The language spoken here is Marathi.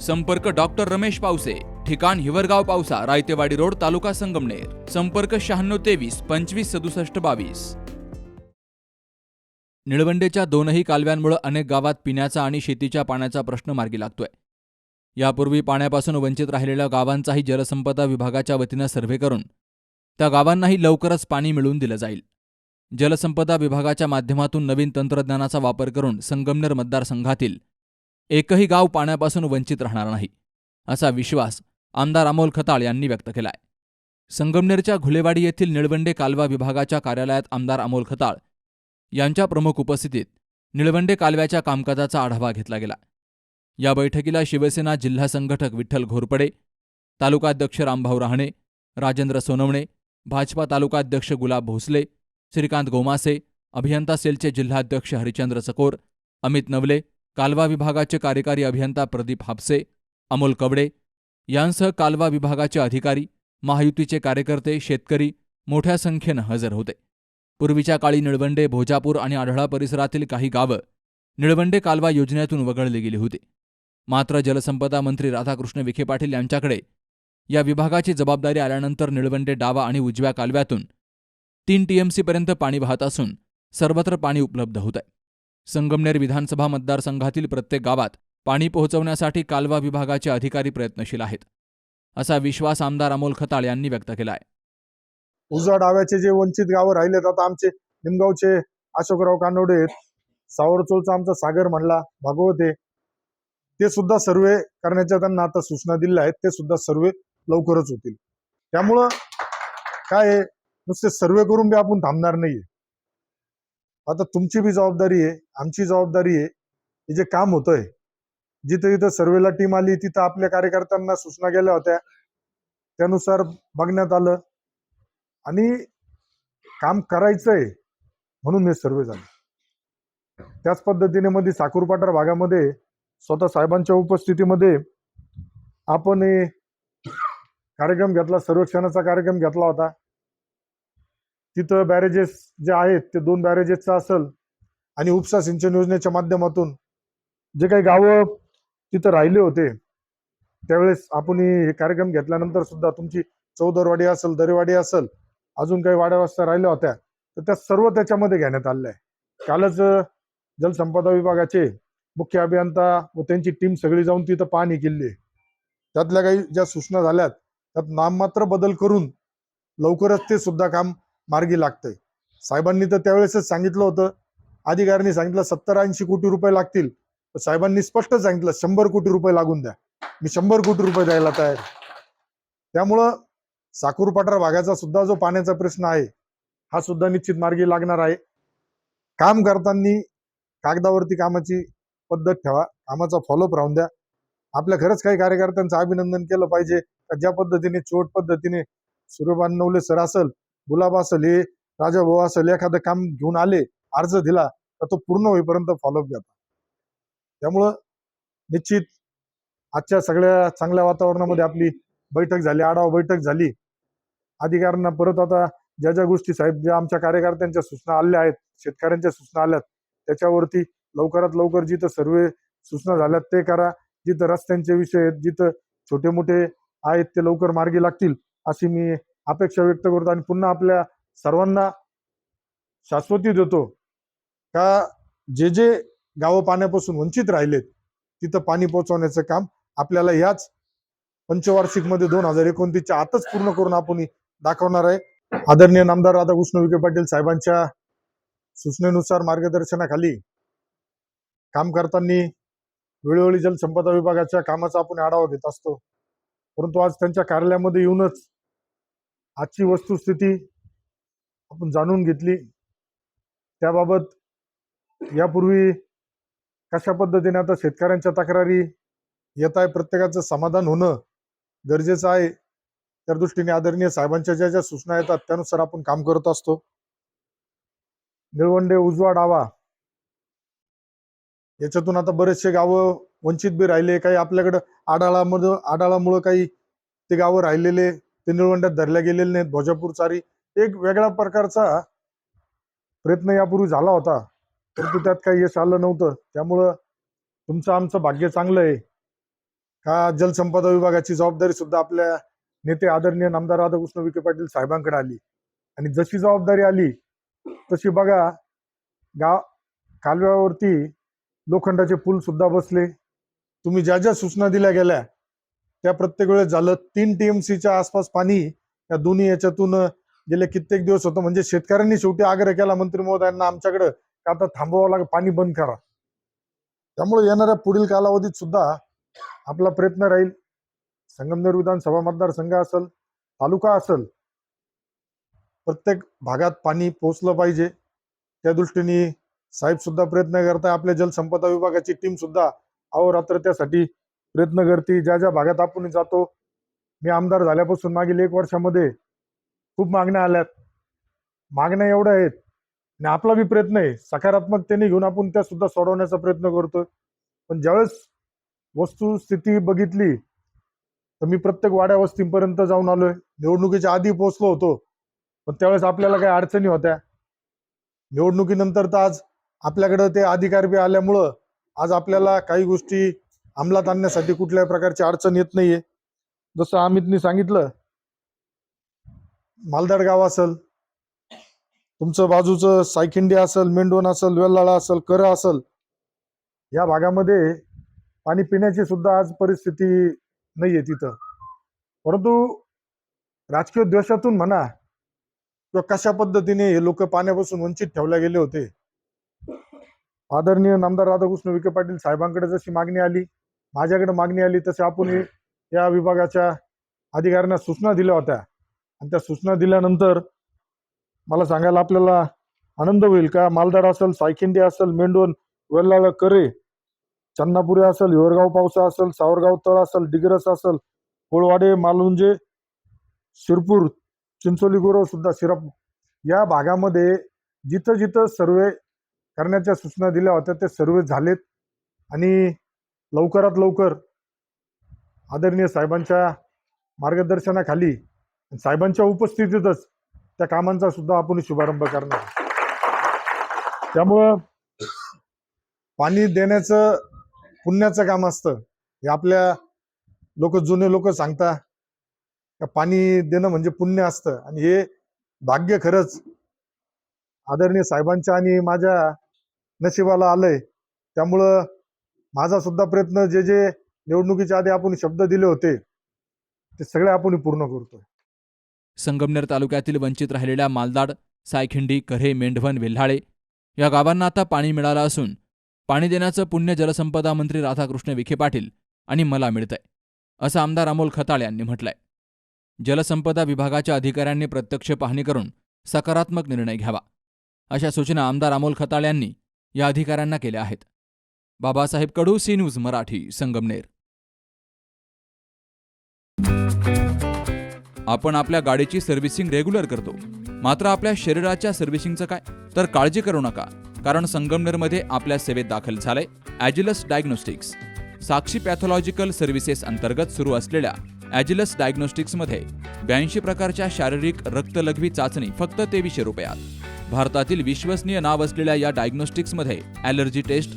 संपर्क डॉक्टर रमेश पावसे ठिकाण हिवरगाव पावसा रायतेवाडी रोड तालुका संगमनेर. संपर्क शहाण्णव तेवीस पंचवीस सदुसष्ट बावीस. निळवंडेच्या दोनही कालव्यांमुळे अनेक गावात पिण्याचा आणि शेतीच्या पाण्याचा प्रश्न मार्गी लागतोय. यापूर्वी पाण्यापासून वंचित राहिलेल्या गावांचाही जलसंपदा विभागाच्या वतीनं सर्व्हे करून त्या गावांनाही लवकरच पाणी मिळवून दिलं जाईल. जलसंपदा विभागाच्या माध्यमातून नवीन तंत्रज्ञानाचा वापर करून संगमनेर मतदारसंघातील एकही गाव पाण्यापासून वंचित राहणार नाही असा विश्वास आमदार अमोल खताळ यांनी व्यक्त केलाय. संगमनेरच्या घुलेवाडी येथील निळवंडे कालवा विभागाच्या कार्यालयात आमदार अमोल खताळ यांच्या प्रमुख उपस्थितीत निळवंडे कालव्याच्या कामकाजाचा आढावा घेतला गेला. या बैठकीला शिवसेना जिल्हा संघटक विठ्ठल घोरपडे तालुकाध्यक्ष रामभाऊ रहाणे राजेंद्र सोनवणे भाजपा तालुकाध्यक्ष गुलाब भोसले श्रीकांत गोमासे अभियंता सेलचे जिल्हाध्यक्ष हरिचंद्र चकोर अमित नवले कालवा विभागाचे कार्यकारी अभियंता प्रदीप हापसे अमोल कवडे यांसह कालवा विभागाचे अधिकारी महायुतीचे कार्यकर्ते शेतकरी मोठ्या संख्येनं हजर होते. पूर्वीच्या काळी निळवंडे भोजापूर आणि आढळा परिसरातील काही गावं निळवंडे कालवा योजनेतून वगळली गेली होती. मात्र जलसंपदा मंत्री राधाकृष्ण विखे पाटील यांच्याकडे या विभागाची जबाबदारी आल्यानंतर निळवंडे डावा आणि उजव्या कालव्यातून तीन टीएमसीपर्यंत पाणी वाहत असून सर्वत्र पाणी उपलब्ध होत आहे संगमनेर विधानसभा मतदारसंघातील प्रत्येक गावात पाणी पोहोचवण्यासाठी कालवा विभागाचे अधिकारी प्रयत्नशील आहेत असा विश्वास आमदार अमोल खताळ यांनी व्यक्त केला आहे उजवा डाव्याचे जे वंचित गावं राहिलेत आता आमचे निमगावचे अशोकराव कानोडे आहेत. आमचा सागर म्हणला भागवते ते सुद्धा सर्वे करण्याच्या त्यांना आता सूचना दिल्या आहेत ते सुद्धा सर्वे लवकरच होतील. त्यामुळं काय आहे, नुसते सर्वे करून बी आपण थांबणार नाहीये. आता तुमची बी जबाबदारी आहे आमची जबाबदारी आहे हे जे काम होतंय जिथे जिथं सर्वेला टीम आली तिथं आपल्या कार्यकर्त्यांना सूचना गेल्या होत्या त्यानुसार बघण्यात आलं. आणि काम करायचंय म्हणून हे सर्वे झाले. त्याच पद्धतीने मध्ये साखूरपाठार भागामध्ये स्वतः साहेबांच्या उपस्थितीमध्ये आपण हे कार्यक्रम घेतला सर्वेक्षणाचा कार्यक्रम घेतला होता. तिथं बॅरेजेस जे आहेत ते दोन बॅरेजेसचं असेल आणि उपसा सिंचन योजनेच्या माध्यमातून जे काही गावं तिथं राहिले होते त्यावेळेस आपण हे कार्यक्रम घेतल्यानंतर सुद्धा तुमची चौदरवाडी असेल दरेवाडी असेल अजून काही वाड्या वाजता राहिल्या होत्या तर त्या सर्व त्याच्यामध्ये घेण्यात आलेल्या आहे कालच जलसंपदा विभागाचे मुख्य अभियंता व त्यांची टीम सगळी जाऊन तिथं पाहणी केली आहे. त्यातल्या काही ज्या सूचना झाल्यात त्यात नाममात्र बदल करून लवकरच ते सुद्धा काम मार्गी लागतंय. साहेबांनी तर त्यावेळेसच सांगितलं होतं. अधिकाऱ्यांनी सांगितलं सत्तर ऐंशी कोटी रुपये लागतील. साहेबांनी स्पष्ट सांगितलं शंभर कोटी रुपये लागून द्या. मी शंभर कोटी रुपये द्यायला तयार त्यामुळं साकूर पठार भागाचा सुद्धा जो पाण्याचा प्रश्न आहे हा सुद्धा निश्चित मार्गी लागणार आहे. काम करताना कागदावरती कामाची पद्धत ठेवा. कामाचा फॉलोअप राहून द्या. आपल्या खरंच काही कार्यकर्त्यांचं अभिनंदन केलं पाहिजे. ज्या पद्धतीने चोट पद्धतीने सूर्यबान नवले सर असेल गुलाब असेल हे राजा भाऊ असेल एखादं काम घेऊन आले अर्ज दिला तर तो पूर्ण होईपर्यंत फॉलोअप घेता. त्यामुळं निश्चित आजच्या सगळ्या चांगल्या वातावरणामध्ये आपली बैठक झाली आढावा बैठक झाली. अधिकाऱ्यांना परत आता ज्या ज्या गोष्टी साहेब ज्या आमच्या कार्यकर्त्यांच्या सूचना आल्या आहेत शेतकऱ्यांच्या सूचना आल्यात त्याच्यावरती लवकरात लवकर जिथं सर्वे सूचना झाल्यात ते करा जिथं रस्त्यांचे विषय आहेत जिथं छोटे मोठे आहेत ते लवकर मार्गी लागतील अशी मी अपेक्षा व्यक्त करतो आणि पुन्हा आपल्या सर्वांना शाश्वती देतो का जे जे गावं पाण्यापासून वंचित राहिलेत तिथं पाणी पोहोचवण्याचं काम आपल्याला याच पंचवार्षिकमध्ये दोन हजार एकोणतीसच्या आतच पूर्ण करून आपण दाखवणार आहे. आदरणीय नामदार राधाकृष्ण विखे पाटील साहेबांच्या सूचनेनुसार मार्गदर्शनाखाली काम करताना वेळोवेळी जलसंपदा विभागाच्या कामाचा आपण आढावा घेत असतो. परंतु आज त्यांच्या कार्यालयामध्ये येऊनच आजची वस्तुस्थिती आपण जाणून घेतली. त्याबाबत यापूर्वी कशा पद्धतीने आता शेतकऱ्यांच्या तक्रारी येत आहे प्रत्येकाचं समाधान होणं गरजेचं आहे. त्या दृष्टीने आदरणीय साहेबांच्या ज्या ज्या सूचना येतात त्यानुसार आपण काम करत असतो. निळवंडे उजवा डावा. याच्यातून आता बरेचसे गावं वंचित बी राहिले काही आपल्याकडं आडाळामध्ये आडाळामुळं काही ते गावं राहिलेले ते निळवंड्यात धरल्या गेलेले नाहीत. भोजापूर चारी एक वेगळ्या प्रकारचा प्रयत्न यापूर्वी झाला होता. परंतु त्यात काही यश आलं नव्हतं. त्यामुळं तुमचं आमचं भाग्य चांगलं आहे. का जलसंपदा विभागाची जबाबदारी सुद्धा आपल्या नेते आदरणीय नामदार राधाकृष्ण विखे पाटील साहेबांकडे आली. आणि जशी जबाबदारी आली तशी बघा गाव कालव्यावरती लोखंडाचे पूल सुद्धा बसले. तुम्ही ज्या ज्या सूचना दिल्या गेल्या त्या प्रत्येक वेळेस झालं तीन टीएमसीच्या आसपास पाणी या दोन्ही याच्यातून गेले कित्येक दिवस होतं. म्हणजे शेतकऱ्यांनी शेवटी आग्रह केला मंत्री महोदयांना आमच्याकडे का आता थांबवावं लाग पाणी बंद करा. त्यामुळे येणाऱ्या पुढील कालावधीत सुद्धा आपला प्रयत्न राहील. संगमनेर विधानसभा मतदारसंघ असेल तालुका असेल प्रत्येक भागात पाणी पोहोचलं पाहिजे. त्या दृष्टीने साहेब सुद्धा प्रयत्न करताय. आपल्या जलसंपदा विभागाची टीम सुद्धा अहोरात्र त्यासाठी प्रयत्न करते ज्या ज्या भागात आपण जातो मी आमदार झाल्यापासून मागील एक वर्षामध्ये खूप मागण्या आल्यात. मागण्या एवढ्या आहेत. आणि आपला बी प्रयत्न आहे. सकारात्मकतेने घेऊन आपण त्या सुद्धा सोडवण्याचा प्रयत्न करतोय. पण ज्यावेळेस वस्तुस्थिती बघितली तर मी प्रत्येक वाड्या वस्तींपर्यंत जाऊन आलोय. निवडणुकीच्या आधी पोहोचलो होतो. पण त्यावेळेस आपल्याला काही अडचणी होत्या. निवडणुकीनंतर तर आज आपल्याकडे ते अधिकार बी आल्यामुळं आज आपल्याला काही गोष्टी अंमलात आणण्यासाठी कुठल्याही प्रकारची अडचण येत नाहीये. जसं अमितनी सांगितलं मालदाड गाव असेल तुमचं बाजूचं सायखिंडी असेल मेंढोन असेल वेल्लाळा असेल कर असेल या भागामध्ये पाणी पिण्याची सुद्धा आज परिस्थिती नाहीये तिथं. परंतु राजकीय द्वेषातून म्हणा किंवा कशा पद्धतीने हे लोक पाण्यापासून वंचित ठेवले गेले होते. आदरणीय नामदार राधाकृष्ण विखे पाटील साहेबांकडे जशी मागणी आली माझ्याकडे मागणी आली तसे आपण या विभागाच्या अधिकाऱ्यांना सूचना दिल्या होत्या. आणि त्या सूचना दिल्यानंतर मला सांगायला आपल्याला आनंद होईल का? मालदार असेल सायखिंडी असेल मेंढवण वेल्लाळ करे चन्नापुरी असेल योरगाव पावसा असेल सावरगाव तळ असेल डिग्रस असेल कोळवाडे मालुंजे शिरपूर चिंचोली गोरव सुद्धा सिरप या भागामध्ये जिथं जिथं सर्वे करण्याच्या सूचना दिल्या होत्या ते सर्वे झालेत. आणि लवकरात लवकर आदरणीय साहेबांच्या मार्गदर्शनाखाली साहेबांच्या उपस्थितीतच त्या कामांचा सुद्धा आपण शुभारंभ करणार. त्यामुळं पाणी देण्याचं पुण्याचं काम असतं हे आपल्या लोक जुने लोक सांगता का पाणी देणं म्हणजे पुण्य असतं. आणि हे भाग्य खरंच आदरणीय साहेबांच्या आणि माझ्या नशिबाला आलंय. त्यामुळं माझा सुद्धा प्रयत्न जे जे निवडणुकीच्या आधी आपण शब्द दिले होते ते सगळे आपण पूर्ण करतोय. संगमनेर तालुक्यातील वंचित राहिलेल्या मालदाड सायखिंडी कऱ्हे मेंढवण वेल्हाळे या गावांना आता पाणी मिळालं असून पाणी देण्याचं पुण्य जलसंपदा मंत्री राधाकृष्ण विखे पाटील आणि मला मिळतंय असं आमदार अमोल खताळ यांनी म्हटलंय. जलसंपदा विभागाच्या अधिकाऱ्यांनी प्रत्यक्ष पाहणी करून सकारात्मक निर्णय घ्यावा अशा सूचना आमदार अमोल खताळ यांनी या अधिकाऱ्यांना केल्या आहेत. Babasaheb Kadu C news Marathi Sangamner. आपण आपल्या गाडीची सर्व्हिसिंग रेग्युलर करतो. मात्र आपल्या शरीराच्या सर्व्हिसिंगचं काय? तर काळजी करू नका कारण संगमनेरमध्ये आपल्या सेवेत दाखल झालंय Agilus diagnostics. Sakshi pathological services अंतर्गत सुरू असलेल्या ॲजिलस डायग्नोस्टिक्समध्ये ब्याऐंशी प्रकारच्या शारीरिक रक्तलघवी चाचणी फक्त तेवीसशे रुपयात. भारतातील विश्वसनीय नाव असलेल्या या डायग्नोस्टिक्समध्ये allergy test